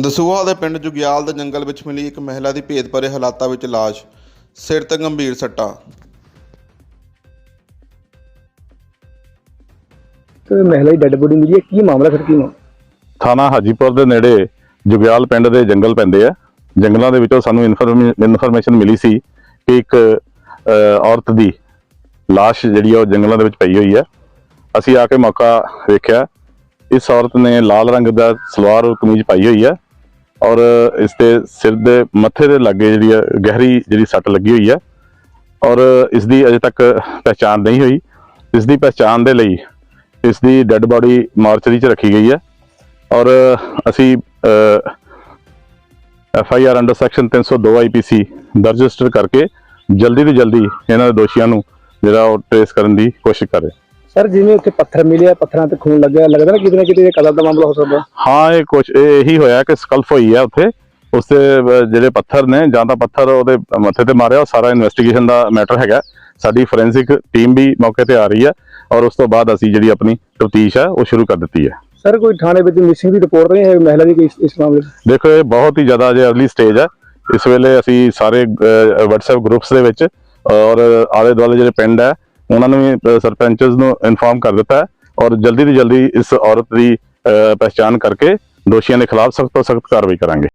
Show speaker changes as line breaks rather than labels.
ਦਸੂਹਾ ਦੇ ਪਿੰਡ ਜੁਗਿਆਲ ਦੇ ਜੰਗਲ ਵਿੱਚ ਮਿਲੀ ਇੱਕ ਮਹਿਲਾ ਦੀ ਭੇਦ ਭਰੇ ਹਾਲਾਤਾਂ ਵਿੱਚ ਲਾਸ਼ ਸਿਰ ਤੇ ਗੰਭੀਰ ਸੱਟਾਂ।
ਤੇ ਮਹਿਲਾ ਦੀ ਡੈੱਡ ਬੋਡੀ ਮਿਲੀ ਹੈ। ਕੀ ਮਾਮਲਾ ਫਿਰ ਕੀ ਮਾਮਲਾ?
ਥਾਣਾ ਹਾਜੀਪੁਰ ਦੇ ਨੇੜੇ ਜੁਗਿਆਲ ਪਿੰਡ ਦੇ ਜੰਗਲ ਪੈਂਦੇ ਆ। ਜੰਗਲਾਂ ਦੇ ਵਿੱਚੋਂ ਸਾਨੂੰ ਇਨਫੋਰਮੇਸ਼ਨ ਮਿਲੀ ਸੀ ਕਿ ਇੱਕ ਔਰਤ ਦੀ ਲਾਸ਼ ਜਿਹੜੀ ਆ ਉਹ ਜੰਗਲਾਂ ਦੇ ਵਿੱਚ ਪਈ ਹੋਈ ਹੈ ਅਸੀਂ ਆ ਕੇ ਮੌਕਾ ਵੇਖਿਆ। ਇਸ ਔਰਤ ਨੇ ਲਾਲ ਰੰਗ ਦਾ ਸਲਵਾਰ ਔਰ ਕਮੀਜ਼ ਪਾਈ ਹੋਈ ਹੈ ਔਰ ਇਸ ਦੇ ਸਿਰ ਦੇ ਮੱਥੇ ਦੇ ਲਾਗੇ ਜਿਹੜੀ ਹੈ, ਗਹਿਰੀ ਜਿਹੜੀ ਸੱਟ ਲੱਗੀ ਹੋਈ ਹੈ ਔਰ ਇਸ ਦੀ ਅਜੇ ਤੱਕ ਪਛਾਣ ਨਹੀਂ ਹੋਈ। ਇਸ ਦੀ ਪਛਾਣ ਦੇ ਲਈ ਇਸ ਦੀ ਡੈੱਡ ਬਾਡੀ ਮਾਰਚਰੀ 'ਚ ਰੱਖੀ ਗਈ ਹੈ ਔਰ ਅਸੀਂ F I R under section 302 IPC ਦਰਜ ਰਜਿਸਟਰ ਕਰਕੇ ਜਲਦੀ ਤੋਂ ਜਲਦੀ ਇਹਨਾਂ ਦੇ ਦੋਸ਼ੀਆਂ ਨੂੰ ਜਿਹੜਾ ਉਹ ਟ੍ਰੇਸ ਕਰਨ ਦੀ ਕੋਸ਼ਿਸ਼ ਕਰ ਰਹੇ
ਸਰ ਜਿਵੇਂ ਉੱਥੇ ਪੱਥਰ ਮਿਲਿਆ ਪੱਥਰਾਂ ਤੇ ਖੂਨ ਲੱਗਿਆ ਲੱਗਦਾ ਨਾ ਕਿਤੇ ਨਾ ਕਿਤੇ ਇਹ ਕਤਲ ਦਾ ਮਾਮਲਾ ਹੋ ਸਕਦਾ?
ਹਾਂ ਇਹ ਕੁਛ ਇਹ ਇਹੀ ਹੋਇਆ ਕਿ ਸਕਲਫ ਹੋਈ ਹੈ ਉੱਥੇ। ਉਸ ਜਿਹੜੇ ਪੱਥਰ ਨੇ ਜਾਂ ਤਾਂ ਪੱਥਰ ਉਹਦੇ ਮੱਥੇ ਤੇ ਮਾਰਿਆ ਉਹ ਸਾਰਾ ਇਨਵੈਸਟੀਗੇਸ਼ਨ ਦਾ ਮੈਟਰ ਹੈਗਾ। ਸਾਡੀ ਫੋਰੈਂਸਿਕ ਟੀਮ ਵੀ ਮੌਕੇ ਤੇ ਆ ਰਹੀ ਹੈ ਔਰ ਉਸ ਤੋਂ ਬਾਅਦ ਅਸੀਂ ਜਿਹੜੀ ਆਪਣੀ ਤਫਤੀਸ਼ ਹੈ ਉਹ ਸ਼ੁਰੂ ਕਰ ਦਿੱਤੀ ਹੈ
ਸਰ ਕੋਈ ਥਾਣੇ ਵਿੱਚ ਮਿਸਿੰਗ ਦੀ ਰਿਪੋਰਟ ਨਹੀਂ ਹੈ ਮਹਿਲਾ ਦੀ ਇਸ- ਮਾਮਲੇ?
ਦੇਖੋ ਇਹ ਬਹੁਤ ਹੀ ਜ਼ਿਆਦਾ ਜੇ ਅਰਲੀ ਸਟੇਜ ਹੈ ਇਸ ਵੇਲੇ ਅਸੀਂ ਸਾਰੇ WhatsApp ਗਰੁੱਪਸ ਦੇ ਵਿੱਚ ਔਰ ਆਲੇ ਦੁਆਲੇ ਜਿਹੜੇ ਪਿੰਡ ਹੈ ਉਹਨਾਂ ਨੂੰ ਵੀ ਸਰਪੰਚਸ ਨੂੰ ਇਨਫਾਰਮ ਕਰ ਦਿੱਤਾ ਹੈ ਔਰ ਜਲਦੀ ਤੋਂ ਜਲਦੀ ਇਸ ਔਰਤ ਦੀ ਅਹ, ਪਹਿਚਾਣ ਕਰਕੇ ਦੋਸ਼ੀਆਂ ਦੇ ਖਿਲਾਫ ਸਖਤ ਤੋਂ ਸਖਤ ਕਾਰਵਾਈ ਕਰਾਂਗੇ।